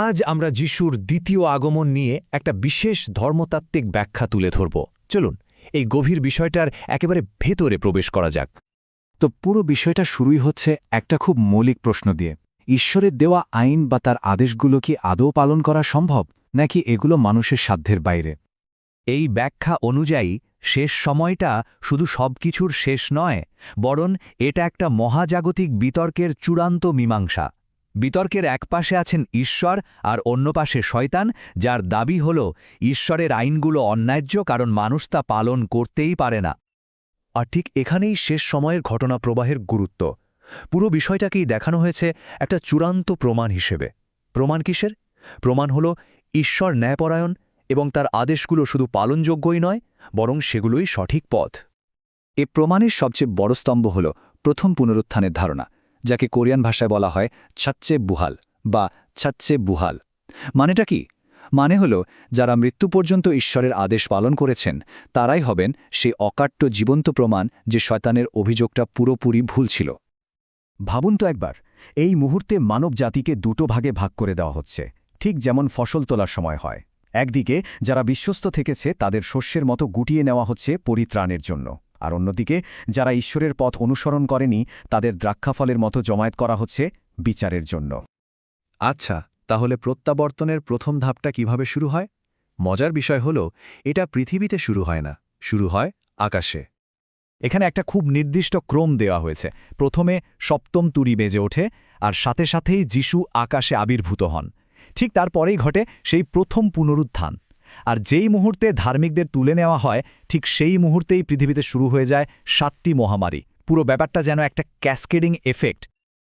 আজ আমরা যিশুর দ্বিতীয় আগমন নিয়ে একটা বিশেষ ধর্মতাত্ত্বিক ব্যাখ্যা তুলে ধরব। চলুন এই গভীর বিষয়টার একেবারে ভেতরে প্রবেশ করা যাক। তো পুরো বিষয়টা শুরুই হচ্ছে একটা খুব মৌলিক প্রশ্ন দিয়ে। ঈশ্বরের দেওয়া আইন বা তার আদেশগুলো কি আদৌ পালন করা সম্ভব নাকি এগুলো মানুষের সাধ্যের বাইরে? এই ব্যাখ্যা অনুযায়ী শেষ সময়টা শুধু সবকিছুর শেষ নয় বরং এটা একটা মহাজাগতিক বিতর্কের চূড়ান্ত মীমাংসা। বিতর্কের এক পাশে আছেন ঈশ্বর আর অন্য পাশে শয়তান, যার দাবি হল, ঈশ্বরের আইনগুলো অন্যায্য কারণ মানুষ তা পালন করতেই পারে না। আর ঠিক এখানেই শেষ সময়ের ঘটনা প্রবাহের গুরুত্ব। পুরো বিষয়টাকেই দেখানো হয়েছে একটা চূড়ান্ত প্রমাণ হিসেবে। প্রমাণ কিসের? প্রমাণ হল ঈশ্বর ন্যায়পরায়ণ এবং তার আদেশগুলো শুধু পালনযোগ্যই নয়, বরং সেগুলোই সঠিক পথ। এ প্রমাণের সবচেয়ে বড় স্তম্ভ হল প্রথম পুনরুত্থানের ধারণা। যাকে কোরিয়ান ভাষায় বলা হয় ছাচ্চে বুহাল বা ছাচ্চে বুহাল। মানেটা কি? মানে হল, যারা মৃত্যু পর্যন্ত ঈশ্বরের আদেশ পালন করেছেন, তারাই হবেন সেই অকাট্য জীবন্ত প্রমাণ যে শয়তানের অভিযোগটা পুরোপুরি ভুল ছিল। ভাবুন তো একবার, এই মুহূর্তে মানব জাতিকে দুটো ভাগে ভাগ করে দেওয়া হচ্ছে, ঠিক যেমন ফসল তোলার সময় হয়। একদিকে, যারা বিশ্বস্ত থেকেছে, তাদের শস্যের মতো গুটিয়ে নেওয়া হচ্ছে পরিত্রাণের জন্য। আর অন্যদিকে, যারা ঈশ্বরের পথ অনুসরণ করেনি, তাদের দ্রাক্ষাফলের মতো জমায়েত করা হচ্ছে বিচারের জন্য। আচ্ছা তাহলে প্রত্যাবর্তনের প্রথম ধাপটা কীভাবে শুরু হয়? মজার বিষয় হল, এটা পৃথিবীতে শুরু হয় না, শুরু হয় আকাশে। এখানে একটা খুব নির্দিষ্ট ক্রম দেওয়া হয়েছে। প্রথমে সপ্তম তুরি বেজে ওঠে, আর সাথে সাথেই যিশু আকাশে আবির্ভূত হন। ঠিক তারপরেই ঘটে সেই প্রথম পুনরুত্থান। আর যেই মুহূর্তে ধার্মিকদের তুলে নেওয়া হয়, ঠিক সেই মুহূর্তেই পৃথিবীতে শুরু হয়ে যায় সাতটি মহামারী। পুরো ব্যাপারটা যেন একটা ক্যাসকেডিং এফেক্ট।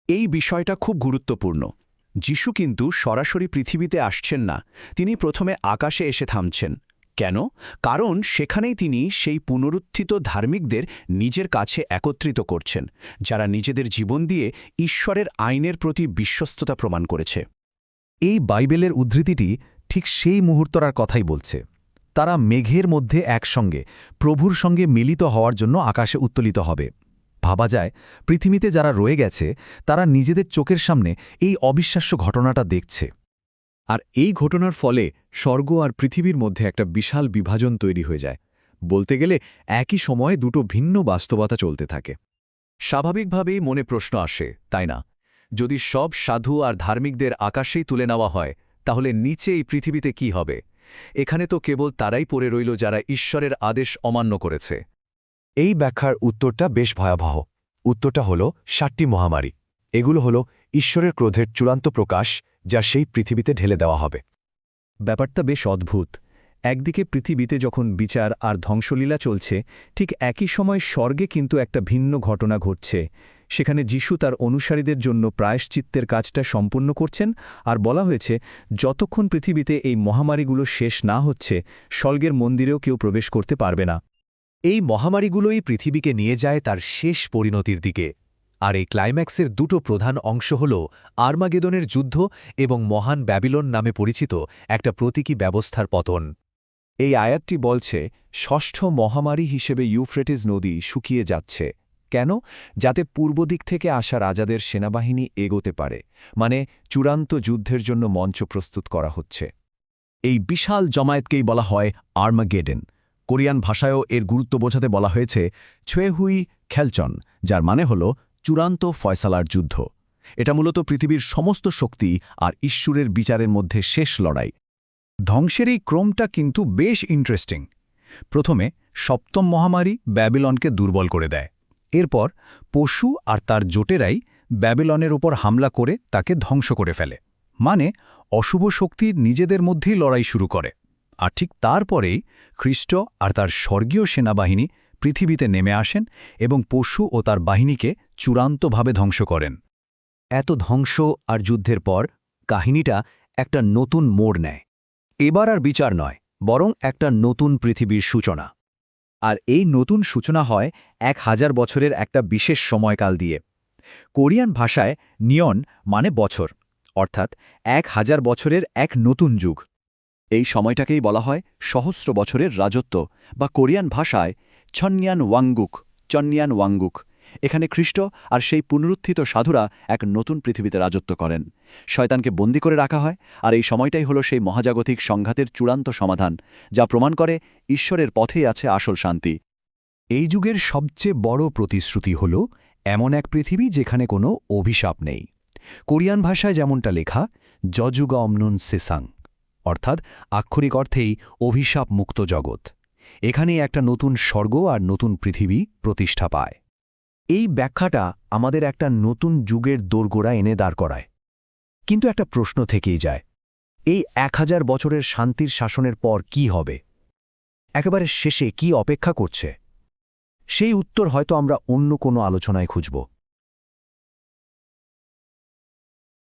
এই বিষয়টা খুব গুরুত্বপূর্ণ। যিশু কিন্তু সরাসরি পৃথিবীতে আসছেন না, তিনি প্রথমে আকাশে এসে থামছেন। কেন? কারণ সেখানেই তিনি সেই পুনরুত্থিত ধার্মিকদের নিজের কাছে একত্রিত করছেন, যারা নিজেদের জীবন দিয়ে ঈশ্বরের আইনের প্রতি বিশ্বস্ততা প্রমাণ করেছে। এই বাইবেলের উদ্ধৃতিটি ঠিক সেই মুহূর্তরার কথাই বলছে। তারা মেঘের মধ্যে একসঙ্গে, প্রভুর সঙ্গে মিলিত হওয়ার জন্য আকাশে উত্তোলিত হবে। ভাবা যায়, পৃথিবীতে যারা রয়ে গেছে, তারা নিজেদের চোখের সামনে এই অবিশ্বাস্য ঘটনাটা দেখছে। আর এই ঘটনার ফলে স্বর্গ আর পৃথিবীর মধ্যে একটা বিশাল বিভাজন তৈরি হয়ে যায়। বলতে গেলে একই সময়ে দুটো ভিন্ন বাস্তবতা চলতে থাকে। স্বাভাবিকভাবেই মনে প্রশ্ন আসে, তাই না? যদি সব সাধু আর ধার্মিকদের আকাশেই তুলে নেওয়া হয় তাহলে নিচে এই পৃথিবীতে কি হবে? এখানে তো কেবল তারাই পড়ে রইল যারা ঈশ্বরের আদেশ অমান্য করেছে। এই ব্যাখ্যার উত্তরটা বেশ ভয়াবহ। উত্তরটা হল ষাটটি মহামারী। এগুলো হল ঈশ্বরের ক্রোধের চূড়ান্ত প্রকাশ যা সেই পৃথিবীতে ঢেলে দেওয়া হবে। ব্যাপারটা বেশ অদ্ভুত। একদিকে পৃথিবীতে যখন বিচার আর ধ্বংসলীলা চলছে, ঠিক একই সময় স্বর্গে কিন্তু একটা ভিন্ন ঘটনা ঘটছে সেখানে যিশু তার অনুসারীদের জন্য প্রায়শ্চিত্তের কাজটা সম্পূর্ণ করছেন আর বলা হয়েছে, যতক্ষণ পৃথিবীতে এই মহামারীগুলো শেষ না হচ্ছে, স্বর্গের মন্দিরেও কেউ প্রবেশ করতে পারবে না। এই মহামারীগুলোই পৃথিবীকে নিয়ে যায় তার শেষ পরিণতির দিকে। আর এই ক্লাইম্যাক্সের দুটো প্রধান অংশ হল আর্মাগেদনের যুদ্ধ এবং মহান ব্যাবিলন নামে পরিচিত একটা প্রতীকী ব্যবস্থার পতন। এই আয়াতটি বলছে, ষষ্ঠ মহামারী হিসেবে ইউফ্রেটিস নদী শুকিয়ে যাচ্ছে। কেন? যাতে পূর্ব দিক থেকে আসা রাজাদের সেনাবাহিনী এগোতে পারে। মানে চূড়ান্ত যুদ্ধের জন্য মঞ্চ প্রস্তুত করা হচ্ছে। এই বিশাল জমায়েতকেই বলা হয় আর্মাগেডেন। কোরিয়ান ভাষায়ও এর গুরুত্ব বোঝাতে বলা হয়েছে ছুয়েহুই খেলচন, যার মানে হল চূড়ান্ত ফয়সালার যুদ্ধ। এটা মূলত পৃথিবীর সমস্ত শক্তি আর ঈশ্বরের বিচারের মধ্যে শেষ লড়াই। ধ্বংসের এই ক্রমটা কিন্তু বেশ ইন্টারেস্টিং প্রথমে সপ্তম মহামারী ব্যাবিলনকে দুর্বল করে দেয়। এরপর পশু আর তার জোটেরাই ব্যাবিলনের ওপর হামলা করে তাকে ধ্বংস করে ফেলে মানে অশুভ শক্তি নিজেদের মধ্যেই লড়াই শুরু করে। আর ঠিক তারপরেই খ্রিস্ট আর তার স্বর্গীয় সেনাবাহিনী পৃথিবীতে নেমে আসেন এবং পশু ও তার বাহিনীকে চূড়ান্তভাবে ধ্বংস করেন। এত ধ্বংস আর যুদ্ধের পর কাহিনীটা একটা নতুন মোড় নেয়। এবার আর বিচার নয়, বরং একটা নতুন পৃথিবীর সূচনা। আর এই নতুন সূচনা হয় এক হাজার বছরের একটা বিশেষ সময়কাল দিয়ে। কোরিয়ান ভাষায় নিয়ন মানে বছর, অর্থাৎ এক হাজার বছরের এক নতুন যুগ। এই সময়টাকেই বলা হয় সহস্র বছরের রাজত্ব বা কোরিয়ান ভাষায় ছন্নিয়ান ওয়াঙ্গুক চন্নিয়ান ওয়াঙ্গুক এখানে খ্রিস্ট আর সেই পুনরুত্থিত সাধুরা এক নতুন পৃথিবীতে রাজত্ব করেন। শয়তানকে বন্দি করে রাখা হয়, আর এই সময়টাই হলো সেই মহাজাগতিক সংঘাতের চূড়ান্ত সমাধান, যা প্রমাণ করে ঈশ্বরের পথেই আছে আসল শান্তি। এই যুগের সবচেয়ে বড় প্রতিশ্রুতি হল এমন এক পৃথিবী যেখানে কোনো অভিশাপ নেই। কোরিয়ান ভাষায় যেমনটা লেখা, যযুগা অমনুন সেসাং অর্থাৎ আক্ষরিক অর্থেই অভিশাপ মুক্ত জগৎ। এখানেই একটা নতুন স্বর্গ আর নতুন পৃথিবী প্রতিষ্ঠা পায়। এই ব্যাখ্যাটা আমাদের একটা নতুন যুগের দোরগোড়া এনে দাঁড় করায়। কিন্তু একটা প্রশ্ন থেকেই যায়, এই এক হাজার বছরের শান্তির শাসনের পর কি হবে? একেবারে শেষে কি অপেক্ষা করছে? সেই উত্তর হয়তো আমরা অন্য কোনো আলোচনায় খুঁজব।